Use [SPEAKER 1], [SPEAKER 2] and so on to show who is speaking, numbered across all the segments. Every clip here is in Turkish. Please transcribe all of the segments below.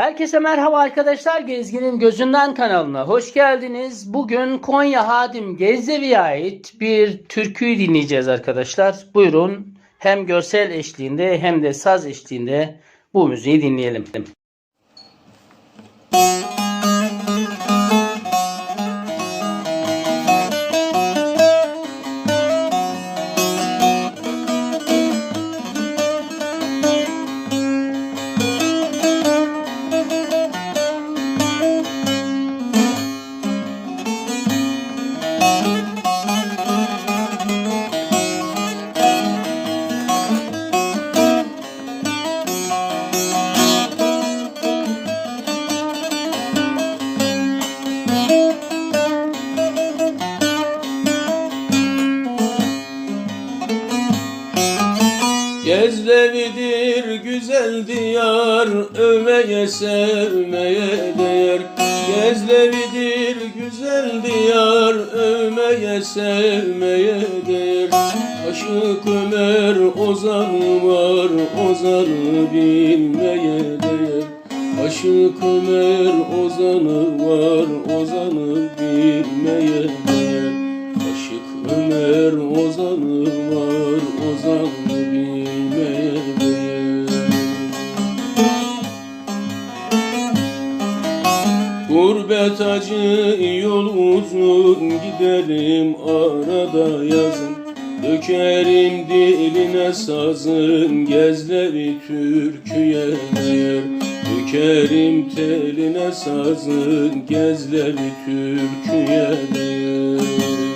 [SPEAKER 1] Herkese merhaba arkadaşlar. Gezginin Gözünden kanalına hoş geldiniz. Bugün Konya Hadim Gezdevi'ye ait bir türküyü dinleyeceğiz arkadaşlar. Buyurun hem görsel eşliğinde hem de saz eşliğinde bu müziği dinleyelim.
[SPEAKER 2] Sevmeye Aşık Ömer ozanı var Ozanı bilmeye değer Aşık Ömer ozanı var Ozanı bilmeye değer Aşık Ömer ozanı var Ozanı Acı yol uzun giderim arada yazın. Dökerim diline sazın gezleri türküye değer Dökerim teline sazın gezleri türküye değer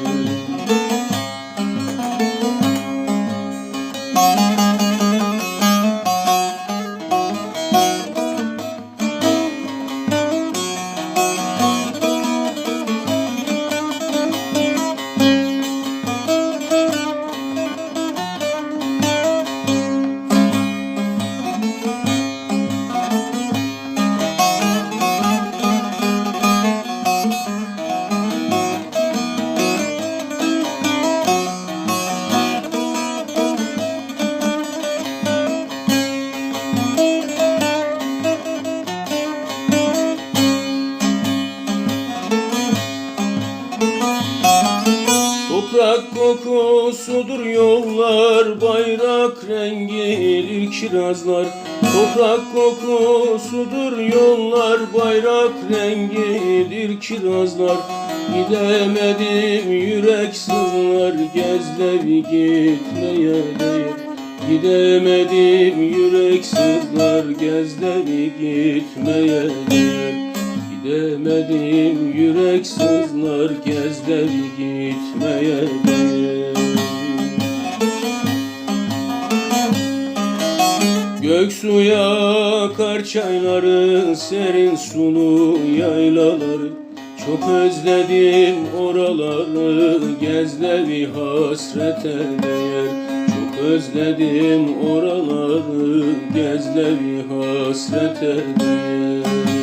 [SPEAKER 2] kokusudur yollar, bayrak rengidir kirazlar. Toprak kokusudur yollar, bayrak rengidir kirazlar. Gidemedim yürek sızlar, gezleri gitmeye değer. Gidemedim yürek sızlar, gezleri gitmeye değer. Gidemedim yürek sızlar gezler gitmeye değer. Göksuya akar çayları serin sulu yaylaları. Çok özledim oraları gezleri hasrete değer. Çok özledim oraları gezleri hasrete değer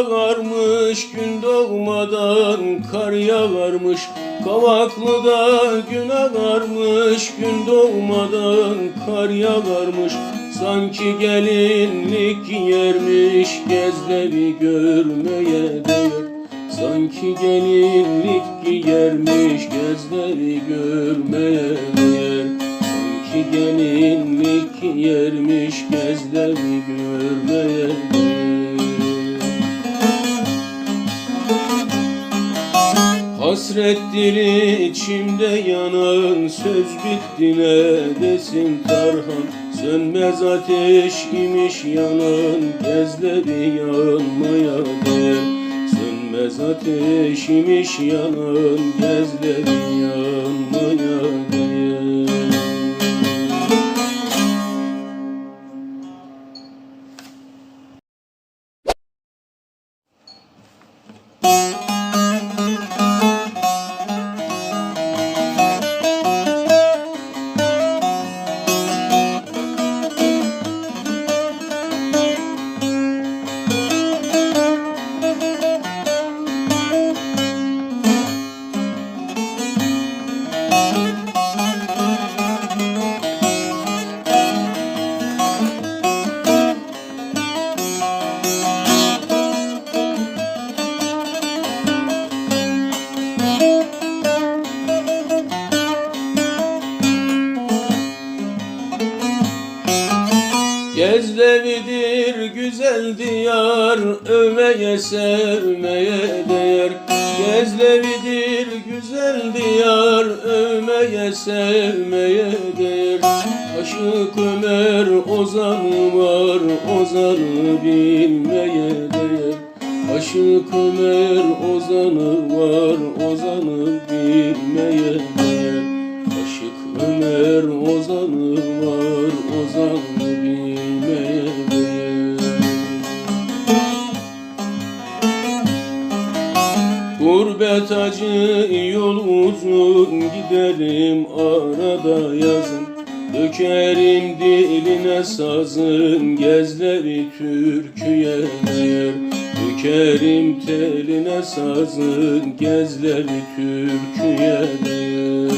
[SPEAKER 2] gün ağarmış Gün doğmadan kar yağarmış Kavaklı'da gün ağarmış Gün doğmadan kar yağarmış Sanki gelinlik giyermiş Gezleri görmeye değer. Sanki gelinlik giyermiş Gezleri görmeye değer. Sanki gelinlik giyermiş Gezleri görmeye değer Hasrettir içimde yanan söz bitti ne desin Tarhan. Sönmez ateş imiş yanan Gezleri yanmaya değer Sönmez ateş imiş yanan Gezleri yanmaya değer Ömer ozanı var Ozanı bilmeye değer. Aşık Ömer ozanı var Ozanı bilmeye değer. Aşık Ömer ozanı var Ozanı bilmeye değer. Gurbet acı yol uzun giderim arada yazın Dökerim diline sazın gezleri türküye değer Dökerim teline sazın gezleri türküye değer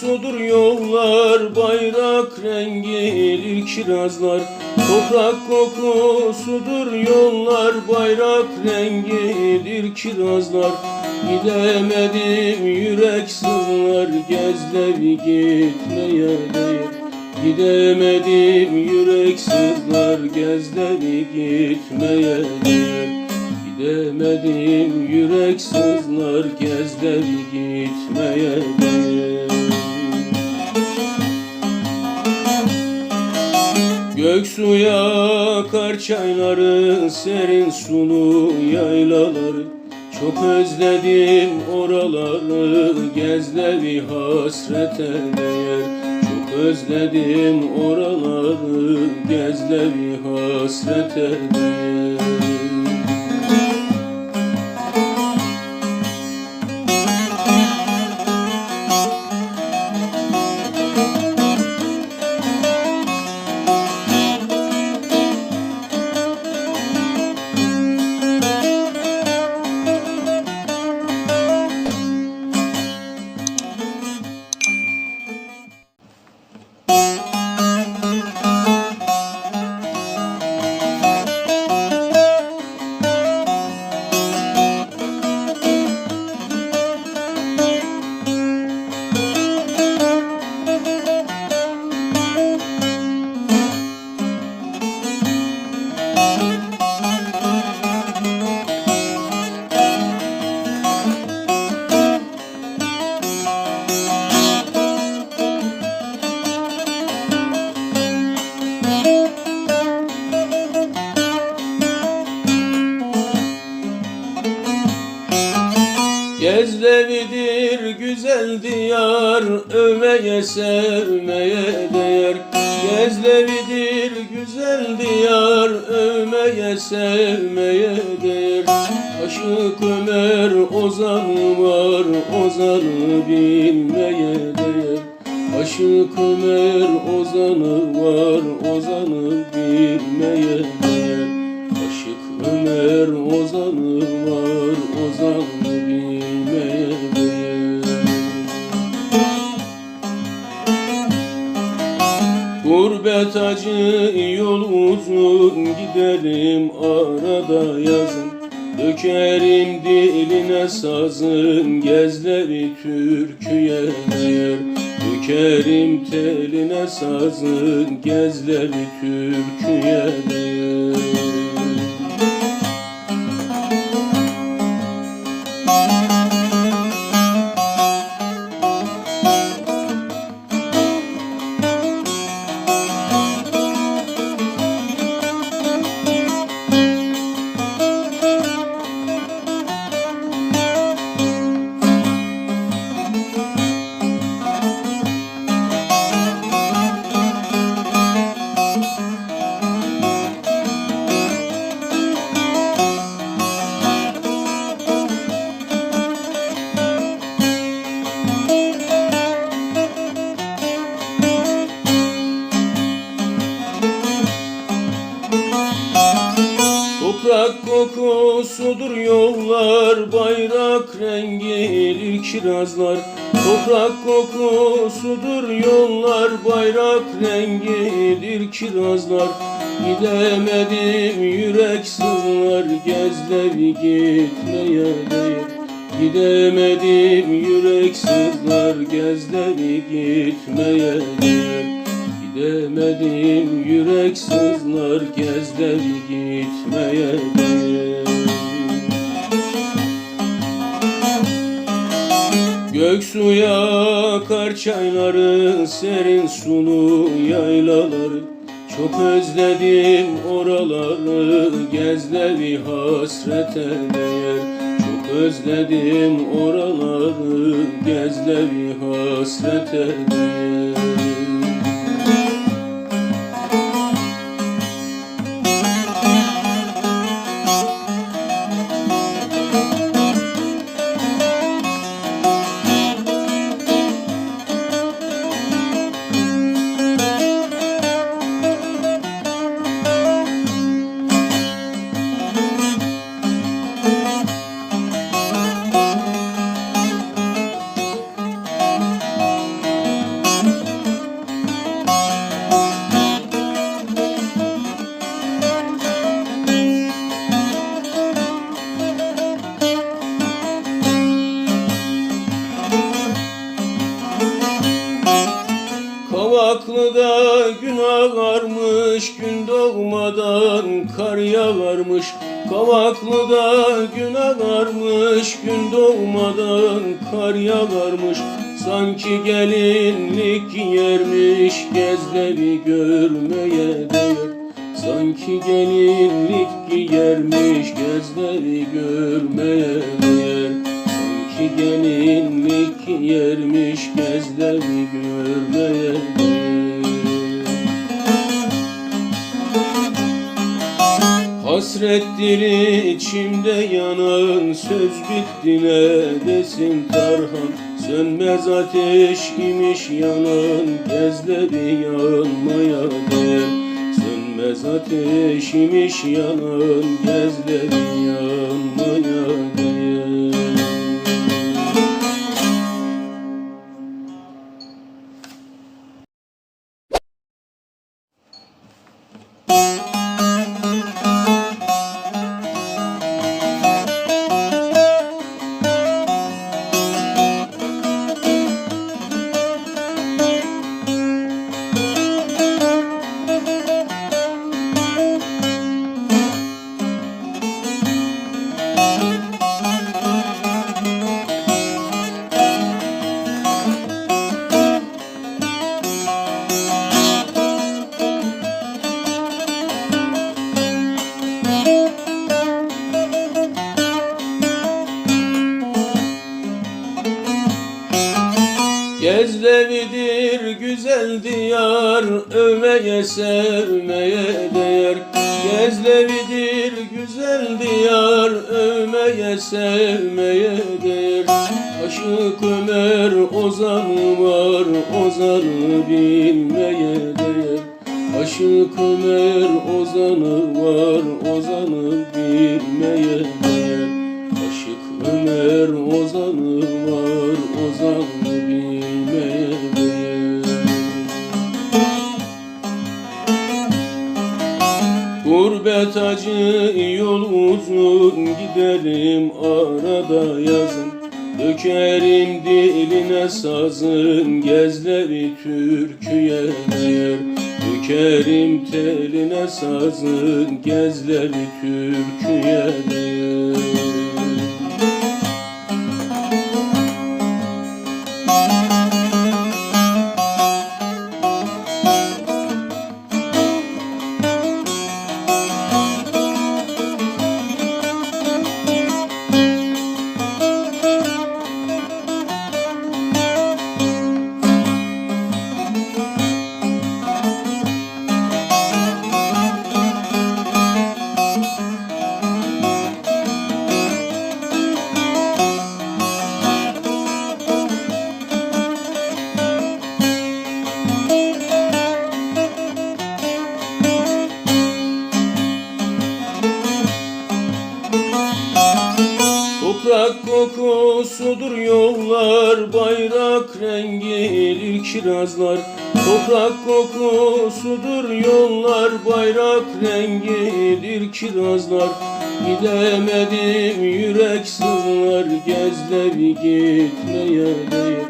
[SPEAKER 2] kokusudur yollar, bayrak rengidir kirazlar. Toprak kokusudur yollar, bayrak rengidir kirazlar. Gidemedim yürek sızlar, gezleri gitmeye değer. Gidemedim yürek sızlar, gezleri gitmeye değer. Gidemedim yürek sızlar gezler gitmeye değer Göksuya akar çayları serin sulu yaylaları. Çok özledim oraları gezleri hasrete değer Çok özledim oraları gezleri hasrete değer Sevmeye değer. Gezleridir güzel diyar Övmeye sevmeye değer. Aşık Ömer ozanı var Ozanı bilmeye değer. Aşık Ömer ozanı var ozanı bilmeye değer. Aşık Ömer ozanı var ozanı Gurbet acı yol uzun giderim arada yazın. Dökerim diline sazın gezleri türküye değer Dökerim teline sazın gezleri türküye değer Toprak kokusudur yollar, bayrak rengidir kirazlar. Toprak kokusudur yollar, bayrak rengidir kirazlar. Gidemedim yürek sızlar, gezleri gitmeye değer. Gidemedim yürek sızlar, gezleri gitmeye değer. Gidemedim yürek sızlar gezleri gitmeye Göksuya kar çayları serin sulu yaylaları. Çok özledim oraları gezleri hasrete değer. Çok özledim oraları gezleri hasrete değer Gezleri görmeye değer. Sanki gelinlik giyermiş Gezleri görmeye değer. Sanki gelinlik giyermiş Gezleri görmeye değer. Hasrettir içimde yanan söz bitti ne desin Tarhan Sönmez ateş imiş yanan gezleri yanmaya değer Sönmez ateş imiş yanan gezleri yanmaya değer Gezleridir güzel diyar Övmeye sevmeye değer. Gezleridir güzel geldi yar övmeye sevmeye değer. Aşık Ömer ozanı var ozanı bilmeye değer. Aşık Ömer ozanı var ozanı bilmeye değer. Aşık Ömer ozanı var ozanı acı yol uzun giderim arada yazın. Dökerim diline sazın gezleri türküye değer Dökerim teline sazın gezleri türküye değer bayrak rengidir kirazlar. Toprak kokusudur yollar, bayrak rengidir kirazlar. Gidemedim yürek sızlar, gezleri gitmeye değer.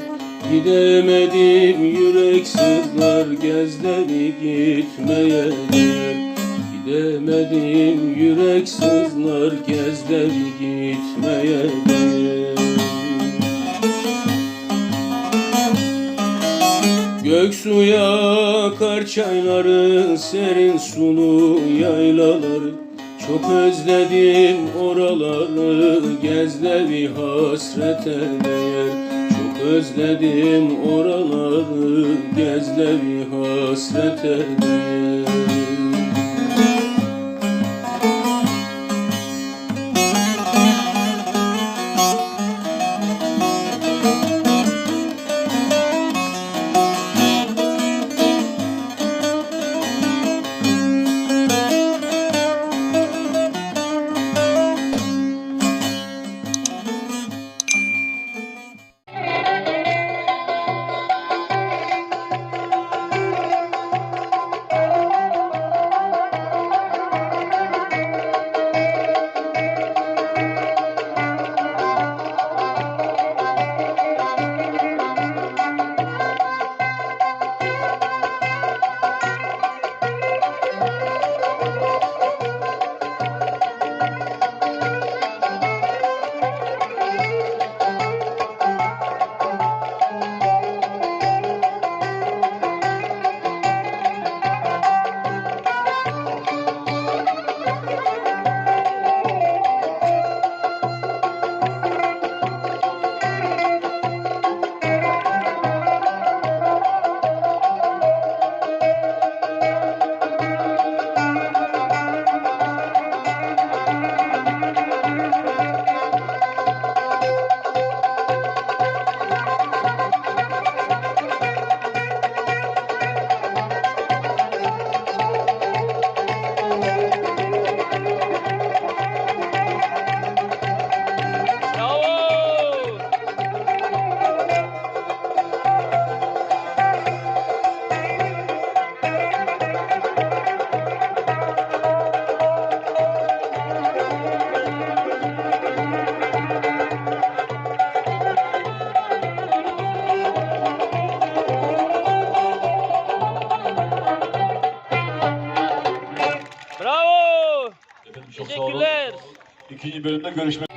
[SPEAKER 2] Gidemedim yürek sızlar, gezleri gitmeye değer. Gidemedim yürek sızlar gezler gitmeye değer Göksuya akar çayların serin sulu yaylaları Çok özledim oraları gezleri hasrete değer Çok özledim oraları gezleri hasrete değer
[SPEAKER 3] İkinci bölümde görüşmek